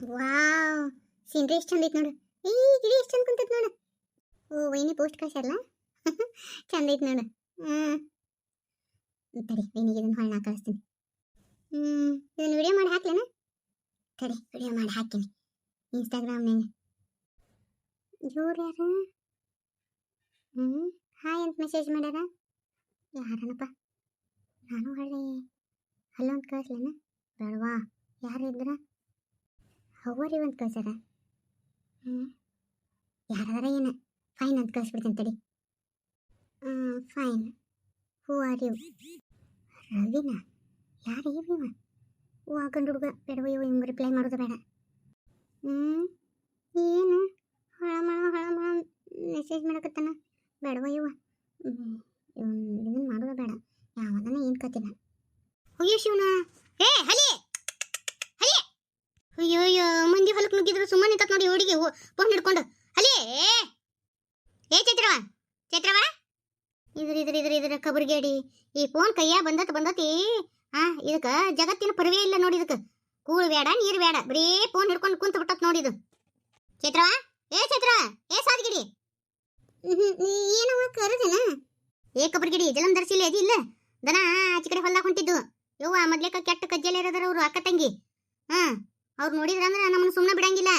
Wow scenery ಎಷ್ಟು ಚಂದ ಐತೆ ನೋಡು. ಈ ಗಿಡ ಎಷ್ಟು ಚಂದ ಕುಂತೈತೆ ನೋಡು. ಓ, ವೈನಿ ಪೋಸ್ಟ್ ಕಳ್ಸ್ಯಾರಲ್ಲ? ಚಂದ ಐತೆ ನೋಡು. ಹ್ಞೂ ತಡಿ, ವೈನಿಗೆ ಇದನ್ನು ಹೊಳ್ಳ ಕಳಿಸ್ತೀನಿ. ಹ್ಞೂ ಇದನ್ನು ವಿಡಿಯೋ ಮಾಡಿ ಹಾಕ್ಲೇನ? ತಡಿ ವಿಡಿಯೋ ಮಾಡಿ ಹಾಕ್ತೀನಿ. ಇನ್ಸ್ಟಾಗ್ರಾಮ್ನಾಗ ಇವ್ರು ಯಾರು? ಹ್ಞೂ ಹಾಯ್ ಅಂತ ಮೆಸೇಜ್ ಮಾಡ್ಯಾರ? ಯಾರನಪ್ಪ? ನಾನು ಹೊಳ್ಳಿ. ಅಂತ ಕಳಿಸ್ಲೇನ? ಬೇಡವಾ? ಯಾರು ಇದ್ರ? ಹವರಿ ಅಂತ ಕಳ್ಸ್ಯಾರ ಹ್ಞೂ ಯಾರಾರ ಏನ? ಫೈನ್ ಅಂತ ಕಳಿಸ್ಬಿಡ್ತೀನಿ ತಡಿ. ಫೈನ್ ಹೂ ಆರ್ ಯು ರವಿನ? ಯಾರು ಇವ ಓ ಆ ಹುಡುಗ. ಬೇಡವ ಇವ ಹಿಂಗೆ ರಿಪ್ಲೈ ಮಾಡೋದು ಬೇಡ. ಹ್ಞೂ ಏನು? ಹೊಳ ಮಳ ಮೆಸೇಜ್ ಮಾಡಕತ್ತಾನ? ಬೇಡವ ಇವ ಇದನ್ನ ಮಾಡೋದು ಬೇಡ. ಯಾವದನ್ನ ಏನು ಕತ್ತಿನ? ಅಯ್ಯೋ, ಶಿವನ! ಏ, ಹಲಿ! ಅಯ್ಯೋ ಅಯ್ಯೋ, ಮಂದಿ ಹೊಲಕ್ಕೆ ನುಗ್ಗಿದ್ರು ಸುಮ್ಮನೆ ನಿಂತತ್ ನೋಡಿ ಹುಡುಗಿ ಫೋನ್ ಹಿಡ್ಕೊಂಡು. ಹಲಿ ಏ ಚೈತ್ರವ ಚೈತ್ರವ ಇದ್ರ ಇದ್ರ ಇದ್ರ ಇದ್ರ ಕಬರ್ಗೇಡಿ. ಈ ಫೋನ್ ಕೈಯ ಬಂದತ್, ಬಂದತಿ ಆ, ಇದಕ್ಕ ಜಗತ್ತಿನ ಪರವೇ ಇಲ್ಲ ನೋಡಿ ಇದಕ್ಕೆ. ಕೂಳು ಬೇಡ, ನೀರು ಬೇಡ, ಬರೀ ಫೋನ್ ಹಿಡ್ಕೊಂಡು ಕುಂತ ಬಿಟ್ಟತ್ ನೋಡಿ ಇದು. ಚೈತ್ರವ ಏ ಚೈತ್ರ ಏ ಸಾದ್ಗಿಡಿ ಏನವ ಕರದನ? ಏ, ಕಬರ್ಗಿಡಿ, ಜಲಂ ಧರಿಸಿಲ್ಲ ಅದಿಲ್ಲ ದನ ಆಚೆ ಕಡೆ ಹೊಲ್ದಾಗ ಹೊಂಟಿದ್ದು. ಯವ್ವ, ಮೊದ್ಲೇಕ ಕೆಟ್ಟ ಕಜ್ಜಲೆ ಇರೋದ್ರ ಅವರು ಅಕ್ಕ ತಂಗಿ. ಹಾ ಅವ್ರು ನೋಡಿದ್ರ ಅಂದ್ರೆ ನಮ್ಮನ್ನ ಸುಮ್ಮನೆ ಬಿಡಂಗಿಲ್ಲ.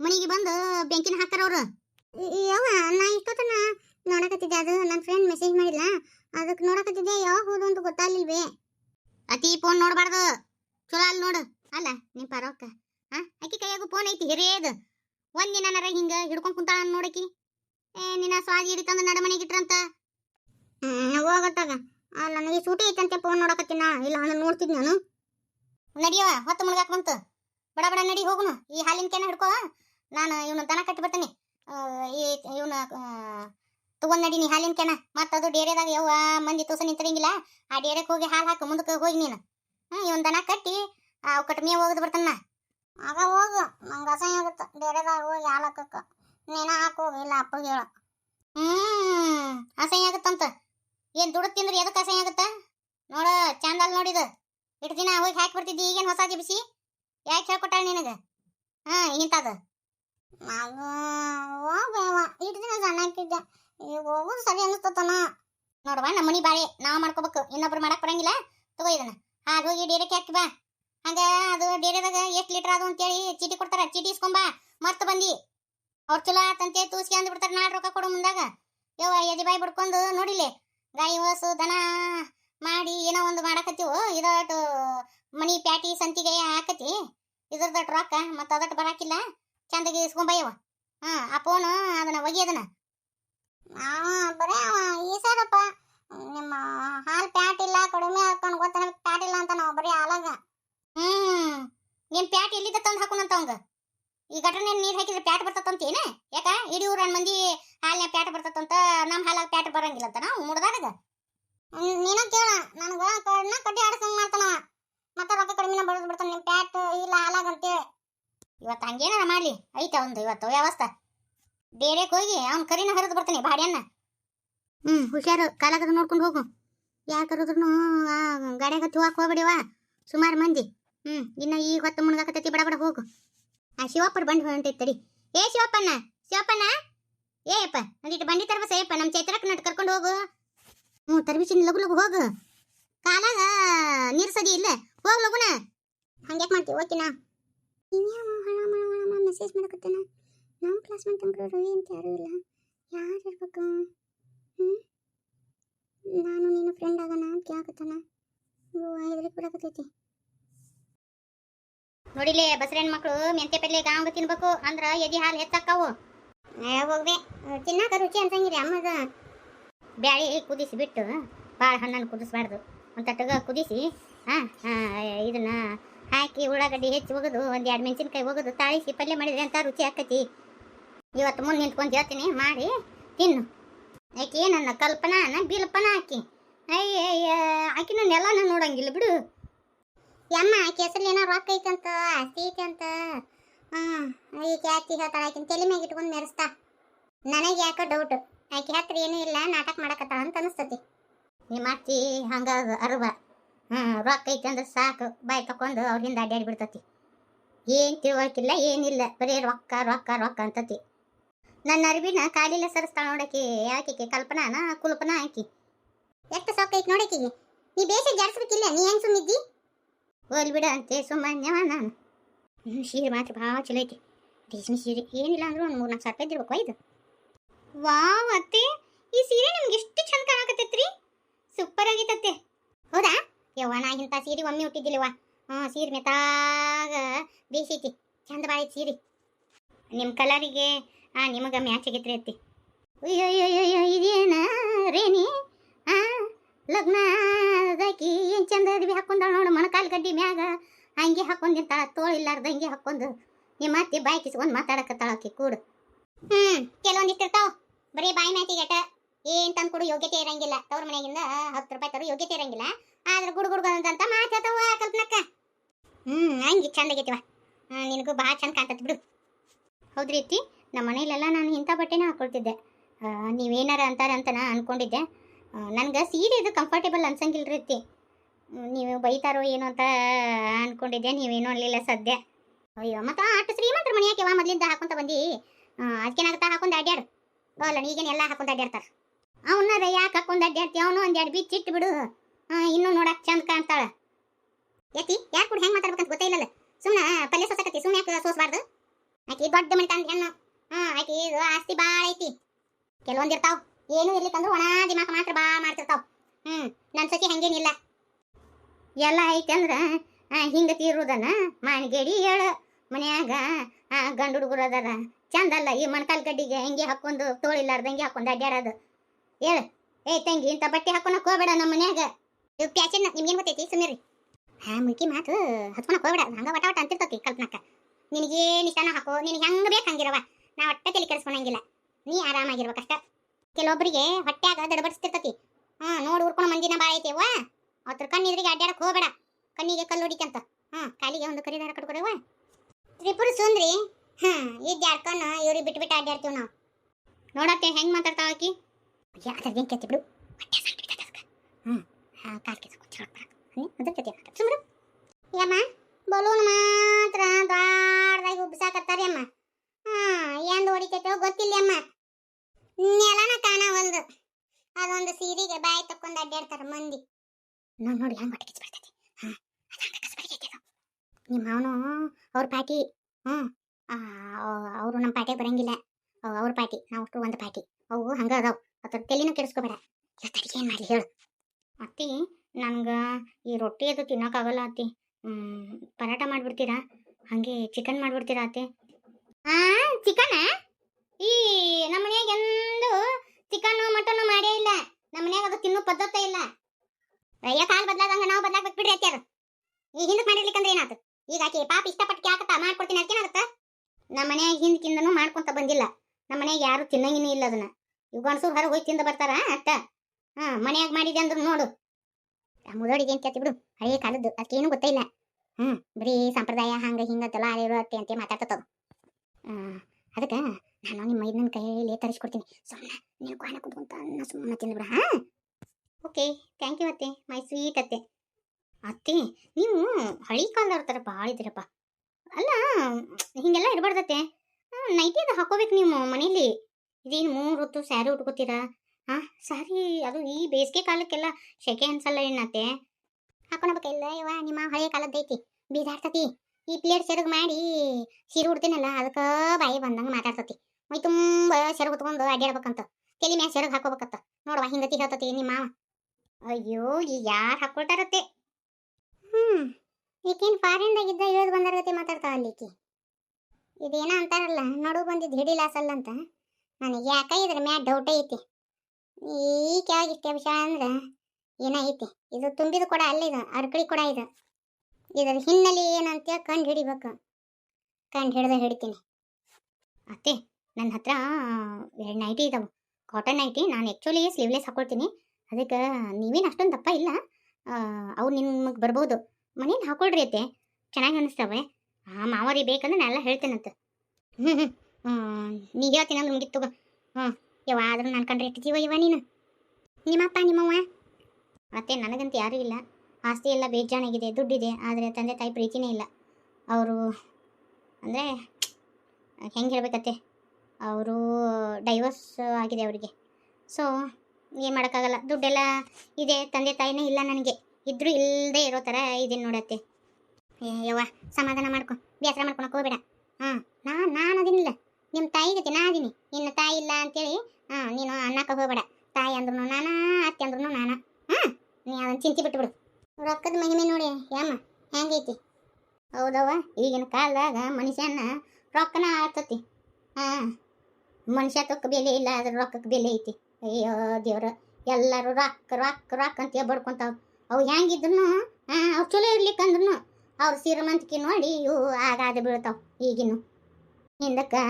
ಮನೆಗೆ ಬಂದು ಬೆಂಕಿನ ಹಾಕ್ತಾರ ಅವ್ರು. ಯಾವ ನಾ ಇಷ್ಟೊತ್ತನ ನೋಡಕತ್ತಿದ್ದೆ ಅದು ನನ್ನ ಫ್ರೆಂಡ್ ಮೆಸೇಜ್ ಮಾಡಿಲ್ಲ ಅದಕ್ಕೆ ನೋಡಕತ್ತಿದ್ದೆ ಯಾವಾಗ ಹೋದು ಅಂತ ಗೊತ್ತಾಗ್ಲಿಲ್ವೇ. ಅತಿ ಫೋನ್ ನೋಡಬಾರ್ದು. ಚಲೋ ಅಲ್ಲಿ ನೋಡು. ಅಲ್ಲ ನೀ ಪರವಕ್ಕ ಹಾ ಆಕಿ ಕೈಯಾಗು ಫೋನ್ ಐತಿ ಹಿರಿಯದು. ಒಂದಿನರ ಹಿಂಗ ಹಿಡ್ಕೊಂಡ್ ಕುಂತಾಳ ನೋಡಕಿ ಏ ನಿನ್ನ ಸ್ವಾದಿ ಹಿಡಿತಂದ ನಡಮನೆಗೆ ಇಟ್ರಂತ. ಹೋಗತ್ತಾಗ ಅಲ್ಲ ನನಗೆ ಸೂಟಿ ಐತಂತೆ ಫೋನ್ ನೋಡಕತ್ತಿನ. ಇಲ್ಲ ಅಂದ್ರೆ ನೋಡ್ತಿದ್ ನಾನು. ನಡಿಯವ ಹೊತ್ತು ಮುಳುಗಾಕ್ ಬಂತು. ಬಡ ಬಡ ನಡಿ ಹೋಗುನು, ಈ ಹಾಲಿನ ಕೆನ ಹಿಡ್ಕೋ. ನಾನು ಇವನ ದನ ಕಟ್ಟಿ ಬರ್ತೀನಿ. ಈ ಇವನ ತಗೊಂಡ್ ನಡಿ ನೀ ಹಾಲಿನ ಕ್ಯಾನ ಮತ್ತ ಅದು ಡೇರೆದಾಗ ಯಾವ ಮಂದಿ ತೋಸ ನಿಂತಿರಂಗಿಲ್ಲ. ಆ ಡೇರೆಗೆ ಹೋಗಿ ಹಾಲು ಹಾಕು, ಮುಂದಕ್ಕೆ ಹೋಗಿ ನೀನು. ಹ್ಞೂ ಇವನ್ ದನ ಕಟ್ಟಿ ಅವು ಕಟ್ ಹೋಗಿ ಹೋಗದ್ ಬರ್ತಾನ ಆಗ ಹೋಗು, ನಂಗೆ ಅಸಹ್ಯ ಆಗುತ್ತೆ. ಡೇರೆದಾಗ ಹೋಗಿ ಹಾಲು ಹಾಕಕ್ಕ ನೀನ ಹಾಕು ಇಲ್ಲ ಅಪ್ಪಗೆ ಹೇಳ. ಹ್ಮ್, ಅಸಹ್ಯ ಆಗುತ್ತಂತ. ಏನ್ ದುಡ್ಡು ತಿಂದ್ರೆ ಎದಕ್ಕೆ ಅಸಹ್ಯ ಆಗುತ್ತ? ನೋಡ, ಚಾಂದಲ್ ನೋಡಿದ. ಇಟ್ಟು ದಿನ ಹೋಗಿ ಹಾಕಿ ಬರ್ತಿದ್ದಿ, ಈಗೇನ್ ಹೊಸ ಬಿಸಿ ಯಾಕೆ ಹೇಳ್ಕೊಟ್ಟಾಳ ನಿನಗೆ? ಹಾ ಇಂತದ ಇಟ್ಟು ದಿನ ಸಣ್ಣ ಹಾಕಿದ್ದೆ ಈಗ ಹೋಗೋದು ಸರಿ ಅನಿಸ್ತತನ ನೋಡವ ನಮ್ಮ ಮನಿ ಬಾಳೆ ನಾವು ಮಾಡ್ಕೋಬೇಕು. ಇನ್ನೊಬ್ರು ಮಾಡಕ್ ಬರಂಗಿಲ್ಲ. ತಗೋ ಇದನ್ನ. ಹಾಗೆ ಹೋಗಿ ಡೇರೆಕ್ಕೆ ಹಾಕಿ ಬಾ. ಹಂಗ ಅದು ಡೇರೆದಾಗ ಎಷ್ಟು ಲೀಟರ್ ಅದು ಅಂತೇಳಿ ಚೀಟಿ ಕೊಡ್ತಾರ. ಚೀಟಿ ಇಸ್ಕೊಂಬಾ ಮರ್ತು ಬಂದಿ. ಅವ್ರು ಚಲೋ ಆತಂತೆ ತೂಸ್ಕೆ ಅಂದ್ ಬಿಡ್ತಾರ ನಾಳೆ ರೊಕ್ಕ ಕೊಡು ಮುಂದಾಗ. ಯವ್ವ, ಎದೆ ಬಾಯಿ ಬಿಡ್ಕೊಂಡು ನೋಡಿಲಿ. ಗಾಯಿ ಹೊಸು ದನ ಮಾಡಿ ಏನೋ ಒಂದು ಮಾಡಕತ್ತೀವೋ. ಇದಟ್ಟು ಮನಿ ಪ್ಯಾಟಿ ಸಂತಿಗೆ ಹಾಕತಿ ಇದ್ರದಟ್ಟು ರೊಕ್ಕ, ಮತ್ತು ಅದಟ್ಟು ಬರಾಕಿಲ್ಲ. ಚಂದಗೆ ಇಸ್ಕೊಂಬಯ್ಯವ ಹಾ, ಆ ಫೋನು ಅದನ್ನ ಒಗಿಯೋದನ್ನ. ಬರೇ ಈ ಸರಪ್ಪ ನಿಮ್ಮ ಹಾಲು ಪ್ಯಾಟ್ ಇಲ್ಲ, ಕಡಿಮೆ ಹಾಕೊಂಡು ಗೊತ್ತ ಪ್ಯಾಟ್ ಇಲ್ಲ ಅಂತ ನಾವು ಬರೀ ಹಾಲಾಗ. ಹ್ಮ್ ನಿಮ್ಮ ಪ್ಯಾಟ್ ಎಲ್ಲಿದ್ದ ತಂದು ಹಾಕೋಣಂತ ಅವಂಗ? ಈ ಘಟನೆ ನೀರು ಹಾಕಿದ್ರೆ ಪ್ಯಾಟ್ ಬರ್ತದಂತೇನ ಯಾಕ? ಇಡೀ ಊರ ಮಂದಿ ಹಾಲಿನ ಪ್ಯಾಟ್ ಬರ್ತದಂತ ನಮ್ಮ ಹಾಲಾಗ ಪ್ಯಾಟ್ ಬರಂಗಿಲ್ಲ ಅಂತ ನಾವು ಮುಡ್ದಾಗ ನೀನ ಕೇಳ. ನನಗ ಕಣ್ಣ ಕಟ್ಟಿ ಆಡಸಂಗ್ ಮಾಡ್ತಾನ. ಮತ್ತ ರೊಕ್ಕ ಕಡಿಮೆನ ಬಡದ್ ಬಿಡ್ತಾನ ನಿಮ್ ಪ್ಯಾಟ್ ಇಲ್ಲ ಹಾಲಾಗ ಅಂತೇಳಿ ಇವತ್ತು ಹಂಗೇನಾರ ಮಾಡ್ಲಿ. ಐತ ಒಂದು ಇವತ್ತು ವ್ಯವಸ್ಥೆ. ಬೇರೆ ಹೋಗಿ ಅವ್ನ ಕರಿನ ಹರಿದು ಬರ್ತಾನೆ ಬಾಡ್ಯನ್ನ. ಹ್ಮ್, ಹುಷಾರು. ಕಾಲಾಗದ ನೋಡ್ಕೊಂಡು ಹೋಗು. ಯಾರು ಕರೆದ್ರು ಗಾಡಿಯಾಗ ಹತ್ತುವಾಕ್ ಹೋಗ್ಬೇಡಿವ ಸುಮಾರು ಮಂದಿ. ಹ್ಮ್, ಇನ್ನ ಈ ಹೊತ್ತು ಮುಣಗಾಕತೈತಿ ಬಡ ಬಡ ಹೋಗು. ಆ ಶಿವಪ್ಪರ್ ಬಂದು ಹೊಂಟೈತಿ ತಡಿ. ಏ ಶಿವಪ್ಪಣ್ಣ ಶಿವಪ್ಪಣ್ಣ. ಏಯಪ್ಪ ಅಂದಿಟ್ಟು ಬಂಡಿ ತರ್ಬಸ ಏಯಪ್ಪ ನಮ್ಮ ಚೈತ್ರಕ್ಕೆ ನಟ್ ಕರ್ಕೊಂಡು ಹೋಗು. ಹ್ಞೂ ತರ್ಬಿಸಿನ ಲಗು ಲಗು ಹೋಗು. ಕಾಲಾಗ ನೀರು ಸದಿ ಇಲ್ಲ. ಹೋಗ್ ಲಗುನ. ಹಂಗ್ಯಾಕ್ ಮಾಡ್ತೀವಿ ಓಕೆನಾ ಇನ್ಯಾವ ಹಣ ಮಣ ಮಣ ಮೆಸೇಜ್ ಮಾಡಕತ್ತೇನ? ನಮ್ಮ ಕ್ಲಾಸ್ಮೇಟ್ ತಂಗ್ರು ರವಿ ಅಂತ ಯಾರೂ ಇಲ್ಲ. ಯಾರು ಇರ್ಬೇಕು? ಹ್ಞೂ ನಾನು ನಿನ್ನ ಫ್ರೆಂಡ್ ಆಗೋಣ ಅಂತ ಕೇಳಕತ್ತಾನ. ಹೆದರಿಕೆ ಬಿಡಕತ್ತೈತಿ ನೋಡಿಲೆ, ಬಸರೇನ್ ಮಕ್ಕಳು ಮೆಂತೆ ಪಲ್ಲೆ ಗಾಂಗ ತಿನ್ಬೇಕು ಅಂದ್ರ ಎದಿ ಹಾಲು ಹೆಚ್ಚಾಕಾವು. ಹೋಗ್ಬೇ ತಿನ್ನಾಕ ರುಚಿ ಅನ್ಸಂಗಿರಿ ಅಮ್ಮಗ. ಬ್ಯಾಳಿ ಕುದಿಸಿ ಬಿಟ್ಟು ಭಾಳ ಹಣ್ಣನ್ನು ಕುದಿಸ್ಬಾರ್ದು. ಒಂದು ತಟ್ಟಗ ಕುದಿಸಿ ಹಾಂ ಇದನ್ನ ಹಾಕಿ ಉಳ್ಳಾಗಡ್ಡಿ ಹೆಚ್ಚಿ ಒಗದು, ಒಂದು ಎರಡು ಮೆಣಸಿನ್ಕಾಯಿ ಒಗದು ತಾಳಿಸಿ ಪಲ್ಯ ಮಾಡಿದ್ರೆ ಅಂತ ರುಚಿ ಆಕತಿ. ಇವತ್ತು ಮುಂದೆ ನಿಂತ್ಕೊಂಡು ಹೇಳ್ತೀನಿ ಮಾಡಿ ತಿನ್ನು. ಆಕೆ ನನ್ನ ಕಲ್ಪನಾನ, ಬಿಲ್ಪನ ಹಾಕಿ ಅಯ್ಯ ಆಕಿನ ನೆಲನ ನೋಡಂಗಿಲ್ಲ ಬಿಡು. ಯಮ್ಮ, ಆಕೆ ಹೆಸರು ಏನೋ ರೊಕ್ಕ ಐತಂತ, ಆಸ್ತಿ ಐತಂತ. ಹ್ಞೂ ಈಕೆ ಆಕಿ ಹೇಳ್ತಾಳೆ, ಆಕಿನ ತಲೆ ಮ್ಯಾಗೆ ಇಟ್ಕೊಂಡು ಮೆರೆಸ್ತಾ ನನಗೆ ಯಾಕೋ ಡೌಟ್ ಆಕೆ ಹತ್ರ ಏನೂ ಇಲ್ಲ, ನಾಟಕ ಮಾಡಕತ್ತಾಳ ಅಂತ ಅನಿಸ್ತತಿ. ನಿಮ್ಮ ಅತ್ತಿ ಹಂಗ ಅರ್ವ. ಹ್ಞೂ ರೊಕ್ಕ ಐತೆ ಅಂದ್ರೆ ಸಾಕು, ಬಾಯ್ ತಕೊಂಡು ಅವ್ರ ಹಿಂದೆ ಅಡ್ಡಾಡಿ ಬಿಡ್ತತಿ. ಏನು ತಿಳುವಳಿಕಿಲ್ಲ, ಏನಿಲ್ಲ, ಬರೀ ರೊಕ್ಕ ರೊಕ್ಕ ರೊಕ್ಕ ಅಂತತಿ. ನನ್ನ ಅರಿವಿನ ಕಾಲಿಲ್ಲ ಸರಿಸ್ತಾಳ ನೋಡಕಿ ಯಾಕೆ ಕಲ್ಪನಾನ, ಕುಲ್ಪನಾ ಆಕಿ. ಎಷ್ಟು ಸೊಕ್ಕ ಐತಿ ನೋಡಕಿಗೆ ನೀ ಬೇಷ ಜಾಡಿಸ್ಬೇಕಿಲ್ಲ, ನೀ ಹೆಂಗ್ ಸುಮ್ಮಿದ್ದಿ ಹೋಲ್ ಬಿಡ ಅಂತೆ, ಸುಮ್ಮನ್ಯವ ನಾನು. ಸೀರೆ ಮಾತ್ರ ಭಾಳ ಚಲೋ ಐತಿ. ರೇಷ್ಮೆ ಸೀರೆ ಏನಿಲ್ಲ ಅಂದ್ರೂ ಒಂದು ಮೂರು ನಾಲ್ಕು ಸಾವಿರ ರೂಪಾಯಿ ಇದು ವಾವ್ ಅತ್ತೆ. ಈ ಸೀರೆ ನಿಮ್ಗೆ ಎಷ್ಟು ಚಂದ ಕಾಣಕತ್ತೈತ್ರಿ? ಸೂಪರ್ ಆಗೈತತ್ತೆ ಹೌದಾ? ಯವ್ವ, ನಾ ಇಂಥ ಸೀರೆ ಒಮ್ಮೆ ಹುಟ್ಟಿದ್ದಿಲ್ಲವ್ವ ಹ್ಞೂ, ಸೀರೆ ಮೆತ್ತಾಗ ಬೇಸೈತಿ. ಚಂದ ಬಾಯ್ ಸೀರೆ. ನಿಮ್ಮ ಕಲರಿಗೆ ಹಾಂ ನಿಮಗೆ ಮ್ಯಾಚ್ ಆಗೈತ್ರಿ ಅತ್ತೆ. ಅಯ್ಯೋ ಇದೇನ ರೇಣಿ ಹಾಂ ಲಗ್ನದಾಕಿ ಏನು ಚಂದ ಅದ್ವಿ ಹಾಕೊಂಡಾಳ ನೋಡು. ಮೊಣಕಾಲು ಗಡ್ಡಿ ಮ್ಯಾಗ ಹಂಗೆ ಹಾಕೊಂಡಿರ್ತಾಳ ತೋಳಿಲ್ಲಾರ್ದಂಗೆ ಹಾಕೊಂಡು ನಿಮ್ಮ ಅತ್ತೆ ಬಾಯಿ ಕಿಸ್ಕೊಂಡು ಮಾತಾಡಕತ್ತಾಳ ಆಕಿ ಕೂಡು. ಹ್ಞೂ ಕೆಲವೊಂದಿಷ್ಟು ಇರ್ತಾವ. ಬರೀ ಬಾಯಿ ಮ್ಯಾಟಿಗೆಟ ಏನ್ ತಂದು ಕೊಡು ಯೋಗ್ಯತೆ ಇರಂಗಿಲ್ಲ. ತವ್ರ ಮನೆಗಿಂದ ಹತ್ತು ರೂಪಾಯಿ ತರೋ ಯೋಗ್ಯತೆ ಇರಂಗಿಲ್ಲ. ಆದ್ರೆ ಗುಡು ಗುಡ್ ಅಂತ ಮಾತಾಡ್ತಾವ ಕಲ್ಪನಕ್ಕ. ಹ್ಮ್, ಹಂಗೆ ಚಂದ ಆಗೈತಿವ ನಿನಗೂ ಭಾಳ ಚಂದ ಕಾಣ್ತತ್ ಬಿಡು. ಹೌದ್ರಿ ಅತ್ತಿ ನಮ್ಮ ಮನೇಲೆಲ್ಲ ನಾನು ಇಂಥ ಬಟ್ಟೆನೇ ಹಾಕೊಳ್ತಿದ್ದೆ. ನೀವೇನಾರ ಅಂತಾರ ಅಂತ ನಾ ಅನ್ಕೊಂಡಿದ್ದೆ. ನನ್ಗೆ ಸೀರೆ ಇದು ಕಂಫರ್ಟೇಬಲ್ ಅನ್ಸಂಗಿಲ್ಲ ರೀತಿ ನೀವು ಬೈತಾರೋ ಏನೋ ಅಂತ ಅನ್ಕೊಂಡಿದ್ದೆ, ನೀವೇನೋ ಅನ್ಲಿಲ್ಲ ಸದ್ಯ. ಅಯ್ಯೋ, ಮತ್ತೆ ಅಷ್ಟು ಶ್ರೀಮಂತರ ಮನೆಯಾಕೆವ ಮೊದ್ಲಿಂದ ಹಾಕೊಂತ ಬಂದಿ? ಅದಕ್ಕೇನಾಗತ್ತಾ ಹಾಕೊಂಡು ಅಡ್ಯಾಡು. ಅಲ್ಲ ಈಗೇನು ಎಲ್ಲ ಹಾಕೊಂಡು ಅಡ್ಡಾಡ್ತಾರೆ ಅವನ್ನ ಯಾಕೆ ಹಾಕೊಂಡು ಅಡ್ಡಾಡ್ತಿ ಅವನು ಒಂದೆರಡು ಬಿಚ್ಚಿಟ್ಟು ಬಿಡು. ಇನ್ನೂ ನೋಡಕ್ಕೆ ಚಂದ ಕಾಣ್ತಾಳ ಯತಿ, ಯಾರು ಕೂಡ ಹೆಂಗ್ ಮಾತಾಡ್ಬೇಕಂತ ಗೊತ್ತೇ ಇಲ್ಲಲ್ಲ? ಸುಮ್ಮನೆ ಪಲ್ಯ ಸೋಸಕತ್ತಿ ಸುಮ್ಮನೆ ಯಾಕೆ ಸೋಸಬಾರ್ದು? ಆಕೆ ದೊಡ್ಡ ಮನೆ ತಂದ ಹೆಣ್ಣು. ಹಾ, ಆಕೆ ಇದು ಆಸ್ತಿ ಭಾಳ ಐತಿ. ಕೆಲವೊಂದು ಇರ್ತಾವ. ಏನು ಇರ್ಲಿಕ್ಕಂದ್ರೆ ಒಣ ದಿಮಾಕ ಮಾತ್ರ ಭಾಳ ಮಾಡ್ತಿರ್ತಾವ. ಹ್ಮ್ ನನ್ನ ಸಸಿ ಹಂಗೇನಿಲ್ಲ ಎಲ್ಲ ಐತಿ ಅಂದ್ರೆ ಹಿಂಗೆ ತೀರುದನ್ನ ಮಾಣಿಗೇಡಿ ಹೇಳು. ಮನ್ಯಾಗ ಗಂಡು ಹುಡುಗರು ಅದಾರ. ಚಂದ ಅಲ್ಲ ಈ ಮಣ್ಕಾಲ್ ಕಡ್ಡಿಗೆ ಹೆಂಗೆ ಹಾಕೊಂಡು ತೋಳಿಲ್ಲಾರ್ದಂಗೆ ಹಾಕೊಂಡು ಅಡ್ಡಾಡೋದು ಹೇಳು. ಏ ತಂಗಿ, ಇಂಥ ಬಟ್ಟೆ ಹಾಕೊಳಕ್ ಹೋಗ್ಬೇಡ ನಮ್ಮ ಮನ್ಯಾಗ. ಇವ್ ನಿಮ್ಗೆ ಏನು ಗೊತ್ತೈತಿ ಸುಮ್ಮನೆ ಹಾ, ಮುಲ್ಕಿ ಮಾತು ಹಚ್ಕೊಳಕ್ ಹೋಗ್ಬೇಡ. ಹಂಗ ವಟ ವಟ ಅಂತಿರ್ತತಿ ಕಲ್ಪನಕ್ಕ. ನಿನಗೇನು ಇಷ್ಟನ ಹಾಕೋ, ನಿನಗೆ ಹೆಂಗೆ ಬೇಕು ಹಂಗಿರವ. ನಾ ಒಟ್ಟ ತಲೆ ಕೆಡಿಸ್ಕೊಳಂಗಿಲ್ಲ ನೀ ಆರಾಮಾಗಿರ್ಬೇಕಷ್ಟ ಕೆಲವೊಬ್ಬರಿಗೆ ಹೊಟ್ಟೆಯಾಗ ದಡಬಡಿಸ್ತಿರ್ತತಿ. ಹಾ, ನೋಡಿ ಉರ್ಕೊಂಡು ಮಂದಿನ ಐತೆವ ಅದ್ರ ಕಣ್ಣಿದ್ರಿಗೆ ಅಡ್ಡಾಡಕ್ಕೆ ಹೋಗ್ಬೇಡ. ಕಣ್ಣಿಗೆ ಕಲ್ಲು ಅಂತ ಹಾ, ಕಾಲಿಗೆ ಒಂದು ಕರಿದಾರ ಕಟ್ಕೊಡವ ತ್ರಿಪುರ ಸುಂದ್ರಿ ಹಾ ಇದ್ ಯಾಡ್ಕೊಂಡು ಇವ್ರಿಗೆ ಬಿಟ್ಟು ಬಿಟ್ಟು ಅಡ್ಡಾಡ್ತೀವಿ ನಾವು. ನೋಡಕ್ಕೆ ಹೆಂಗೆ ಮಾತಾಡ್ತಾವ ಆಕಿ? ಅದೇನ್ ಕೆತ್ತಿ ಬಿಡು. ಹೊಟ್ಟೆ ಸಾಕ್ಬಿಡ್ತದೆ ಅದಕ್ಕೆ ಹಾಂ, ಕಾಲ್ ಕೆಸ ಅದ್ರ ಕತೆ ಸುಮ್ಮನೆ ಯಮ್ಮ, ಬಲೂನ್ ಮಾತ್ರ ದೊಡ್ಡದಾಗಿ ಉಬ್ಸಾಕತ್ತಾರೆ ಅಮ್ಮ ಹಾ ಎಂದ್ ಹೊಡಿತೈತೋ ಗೊತ್ತಿಲ್ಲ ಅಮ್ಮ ನೆಲನ ಕಾಣವಲ್ದು ಅದೊಂದು ಸೀರೆಗೆ ಬಾಯಿ ತಕ್ಕೊಂಡು ಅಡ್ಡಾಡ್ತಾರೆ ಮಂದಿ. ನೋಡಿ ನೋಡಿ ಹೆಂಗ್ ಹೊಟ್ಟೆ ಕಿಚ್ಚಿ ಬರ್ತೈತಿ. ಹಾ ನಿಮ್ಮ ಅವನು ಅವ್ರ ಪಾಟಿ ಹ್ಞೂ ಅವರು ನಮ್ಮ ಪಾರ್ಟಿಗೆ ಬರಂಗಿಲ್ಲ. ಅವ್, ಅವ್ರ ಪಾಟಿ ನಾವು ಅಷ್ಟು ಒಂದು ಪಾಟಿ ಅವು ಹಂಗ ಅದಾವ. ಅದ್ರ ತಲೆನೂ ಕೆಡಿಸ್ಕೋಬೇಡ. ಇವತ್ತು ಏನು ಮಾಡಲಿ ಹೇಳು. ಅತ್ತಿ, ನನ್ಗೆ ಈ ರೊಟ್ಟಿ ಅದು ತಿನ್ನೋಕ್ಕಾಗಲ್ಲ ಅತ್ತಿ. ಪರಾಟ ಮಾಡಿಬಿಡ್ತೀರಾ? ಹಾಗೆ ಚಿಕನ್ ಮಾಡಿಬಿಡ್ತೀರಾ ಅತ್ತಿ? ಆ, ಚಿಕನ? ಈ ನಮ್ಮ ಮನ್ಯಾಗ ಎಂದು ಚಿಕನ್, ಮಟನ್ ಮಾಡೇ ಇಲ್ಲ. ನಮ್ಮ ಮನ್ಯಾಗ ಅದು ತಿನ್ನೋ ಪದ್ಧತಿ ಇಲ್ಲ. ಅಯ್ಯ, ಕಾಲು ಬದ್ಲಾದಂಗ ನಾವು ಬದಲಾಗ್ಬೇಕು ಬಿಡ್ರಿ ಅದು ಈ ಹಿಂದಕ್ಕೆ ಮಾಡಿರ್ಲಿಕ್ಕಂದ್ರೆ ಏನಾಯ್ತು ಈಗ ಆಕೆ ಪಾಪ ಇಷ್ಟಪಟ್ಟು ಯಾಕತ್ತ ಮಾಡ್ಕೊಡ್ತೀನಿ ಅದಕ್ಕೇನಾಗತ್ತ ನಮ್ಮ ಮನ್ಯಾಗ ಹಿಂದಕ್ಕಿಂದನೂ ಮಾಡ್ಕೊಂತ ಬಂದಿಲ್ಲ. ನಮ್ಮ ಮನ್ಯಾಗ ಯಾರು ತಿನ್ನಂಗಿನೂ ಇಲ್ಲ ಅದನ್ನ. ಇವು ಹೊರಗೆ ಹೋಗಿ ತಿಂದು ಬರ್ತಾರ ಅಟ್ಟ? ಹಾ, ಮನ್ಯಾಗ ಮಾಡಿದೆ ಅಂದ್ರೆ ನೋಡು. ಮುದೋಡಿಗೆ ಏನ್ ಕೇಳ್ತಿ ಬಿಡು. ಹಳೆಯ ಕಾಲದ್ದು ಅದಕ್ಕೇನು ಗೊತ್ತಿಲ್ಲ. ಹ್ಮ್, ಬರೀ ಸಂಪ್ರದಾಯ ಹಂಗ ಹಿಂಗಂತೆಲ್ಲ ಅಲ್ಲಿರೋ ಅತ್ತೆ ಅಂತ ಮಾತಾಡ್ತದ ಅದಕ್ಕೆ ನಾನು ನಿಮ್ಮ ಮೈದನ ಕೈಯಲ್ಲಿ ತರಿಸ್ಕೊಡ್ತೀನಿ. ಸುಮ್ಮನೆ ನೀನು ಕಾಣ ಕುತ್ಕೊಂತ ಅನ್ನ ಸುಮ್ಮನೆ ತಿಂದ್ಬಿಡ ಹಾ? ಓಕೆ ಥ್ಯಾಂಕ್ ಯು ಅತ್ತೆ. ಮೈ ಸ್ವೀಟ್ ಅತ್ತೆ. ಅತ್ತೆ, ನೀವು ಹಳಿ ಕಾಲದವ್ರ ಥರ ಭಾಳ ಇದ್ದೀರಪ್ಪ ಅಲ್ಲ, ಹಿಂಗೆಲ್ಲ ಇರಬಾರ್ದತ್ತೆ. ನೈಟಿ ಅದು ಹಾಕೋಬೇಕು ನೀವು ಮನೇಲಿ ಇದೇನು ಮೂರು ಹೊತ್ತು ಸ್ಯಾರಿ ಉಟ್ಕೋತೀರಾ? ಹಾ ಸಾರಿ ಅದು ಈ ಬೇಸಿಗೆ ಕಾಲಕ್ಕೆಲ್ಲ ಶೆಕೆ ಅನ್ಸಲ್ಲ ಏನತ್ತೆ ಹಾಕೊಳ್ಬೇಕಿಲ್ಲ ಇವ ನಿಮ್ಮ ಹಳೆಯ ಕಾಲದ್ದೈತಿ. ಬೀದಾಡ್ತತಿ. ಈ ಪ್ಲೇಟ್ ಸೆರಗ್ ಮಾಡಿ ಸೀರೆ ಉಡ್ತೀನಲ್ಲ, ಅದಕ್ಕೆ ಬಾಯಿ ಬಂದಂಗೆ ಮಾತಾಡ್ತತಿ. ಮೈ ತುಂಬ ಸೆರಗ್ ಹೊತ್ಕೊಂಡು ಅಡ್ಡಾಡ್ಬೇಕಂತ ತಲೆ ಮ್ಯಾಗ ಸೆರಗ್ ಹಾಕೋಬೇಕಂತ. ನೋಡುವ, ಹಿಂಗತಿ ಹೇಳ್ತತಿ ನಿಮ್ಮ ಅಯ್ಯೋ ಈಗ ಯಾರು ಹಾಕೊಳ್ತಾರತ್ತೆ? ಹ್ಮ್. ಈಕೇನು ಫಾರಿನ್ದಾಗಿದ್ದ ಇಳಿದು ಬಂದಾರಗತಿ ಮಾತಾಡ್ತಾವ ಅಲ್ಲಿಕಿ? ಇದೇನ ಅಂತಾರಲ್ಲ, ನಡು ಬಂದಿದ್ದು ಹಿಡಿಲಾಸಲ್ಲ ಅಂತ. ನನಗೆ ಯಾಕ ಇದ್ರ ಮ್ಯಾ ಡೌಟ್ ಐತಿ. ಈ ಆಗಿಷ್ಟೇ ವಿಷಯ ಅಂದ್ರೆ ಏನೈತಿ ಇದು ತುಂಬಿದ ಕೂಡ ಅಲ್ಲ ಇದು ಅರ್ಕಳಿ ಕೂಡ ಇದು. ಇದರ ಹಿನ್ನೆಲೆ ಏನಂತ ಕಂಡು ಹಿಡಿಬೇಕು. ಕಂಡು ಹಿಡ್ದ ಹಿಡಿತೀನಿ. ಅತ್ತೆ ನನ್ನ ಹತ್ರ ಎರಡು ನೈಟಿ ಇದಾವೆ. ಕಾಟನ್ ನೈಟಿ ನಾನು ಆ್ಯಕ್ಚುಲಿ ಸ್ಲೀವ್ಲೆಸ್ ಹಾಕೊಳ್ತೀನಿ. ಅದಕ್ಕೆ ನೀವೇನು ಅಷ್ಟೊಂದು ದಪ್ಪ ಇಲ್ಲ. ಅವ್ರು ನಿಮಗೆ ಬರ್ಬೋದು. ಮನೇಲಿ ಹಾಕೊಳ್ರಿ ಅತ್ತೆ. ಚೆನ್ನಾಗಿ ಅನಿಸ್ತಾವೆ ಆ ಮಾವರಿ ಬೇಕಂದ್ರೆ ನಾನು ಎಲ್ಲ ಹೇಳ್ತೇನಂತ. ಹ್ಞೂ ಹ್ಞೂ ನೀ ಹೇಳ್ತೀನಿ ಅಂದ್ರೆ ಮುಗಿತು ತಗೋ. ಹ್ಞೂ ಯವ್ವ ಆದ್ರೂ ನಾನು ಕಂಡ್ರೆ ಇಟ್ಟಿದ್ದೀವ ಇವ ನೀನು. ನಿಮ್ಮಪ್ಪ, ನಿಮ್ಮವ್ವ? ಮತ್ತೆ ನನಗಂತ ಯಾರೂ ಇಲ್ಲ. ಆಸ್ತಿ ಎಲ್ಲ ಬೇಜಾನಾಗಿದೆ ದುಡ್ಡಿದೆ. ಆದರೆ ತಂದೆ, ತಾಯಿ ಪ್ರೀತಿನೇ ಇಲ್ಲ. ಅವರು ಅಂದರೆ ಹೆಂಗೆ ಹೇಳ್ಬೇಕತ್ತೆ? ಅವರು ಡೈವರ್ಸ್ ಆಗಿದೆ ಅವರಿಗೆ. ಸೊ ಏನು ಮಾಡೋಕ್ಕಾಗಲ್ಲ. ದುಡ್ಡೆಲ್ಲ ಇದೆ, ತಂದೆ, ತಾಯಿನೇ ಇಲ್ಲ ನನಗೆ. ಇದ್ರೂ ಇಲ್ಲದೆ ಇರೋ ಥರ ಇದೀನಿ ನೋಡತ್ತೆ ಏ, ಯವ್ವ, ಸಮಾಧಾನ ಮಾಡ್ಕೊ. ಬೇಸರ ಮಾಡ್ಕೊಳಕ್ಕೆ ಹೋಗ್ಬೇಡ. ಹಾಂ ನಾನು ನಾನು ಅದಿನಿಲ್ಲ. ನಿಮ್ಮ ತಾಯಿ ಜೊತೆ ನಾ ಅದೀನಿ. ನಿನ್ನ ತಾಯಿ ಇಲ್ಲ ಅಂತೇಳಿ ಹಾಂ ನೀನು ಅನ್ನಕ್ಕೆ ಹೋಗ್ಬೇಡ. ತಾಯಿ ಅಂದ್ರೂ ನಾನು, ಅತ್ತೆ ಅಂದ್ರೂ ನಾನು. ಹಾಂ ನೀ ಅದನ್ನು ಚಿಂತೆ ಬಿಟ್ಬಿಡು. ರೊಕ್ಕದ ಮಹಿಮೆ ನೋಡಿ, ಯಮ್ಮ, ಹೆಂಗೈತಿ? ಹೌದವ್ವ, ಈಗಿನ ಕಾಲದಾಗ ಮನುಷ್ಯನ ರೊಕ್ಕನ ಆಳ್ತತಿ ಹಾಂ, ಮನುಷ್ಯ ತಕ್ಕ ಬೆಲೆ ಇಲ್ಲ ಅದ್ರ ರೊಕ್ಕಕ್ಕೆ ಬೆಲೆ ಐತಿ. ಅಯ್ಯೋ ದೇವ್ರ, ಎಲ್ಲರೂ ರೊಕ್ಕ ರೊಕ್ಕ ರೊಕ್ಕ ಅಂತ ಬಡ್ಕೊಂತಾವ ಅವು ಹೆಂಗಿದ್ರು ಅವು ಚಲೋ ಇರ್ಲಿಕ್ಕಂದ್ರೂ ಅವ್ರ ಶ್ರೀಮಂತಿಕೆ ನೋಡಿ ಇವು ಆಗಾದ ಬೀಳ್ತಾವ ಈಗಿನ ಹಿಂದಕ್ಕೆ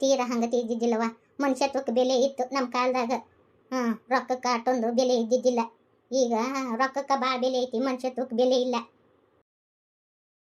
ತೀರ ಹಂಗೆ ತಿದ್ದಿದ್ದಿಲ್ಲವ ಮನುಷ್ಯತ್ವಕ್ಕೆ ಬೆಲೆ ಇತ್ತು ನಮ್ಮ ಕಾಲದಾಗ. ಹಾಂ ರೊಕ್ಕಕ್ಕೆ ಅಷ್ಟೊಂದು ಬೆಲೆ ಇದ್ದಿದ್ದಿಲ್ಲ. ಈಗ ರೊಕ್ಕಕ್ಕೆ ಭಾಳ ಬೆಲೆ ಐತಿ, ಮನುಷ್ಯತ್ವಕ್ಕೆ ಬೆಲೆ ಇಲ್ಲ.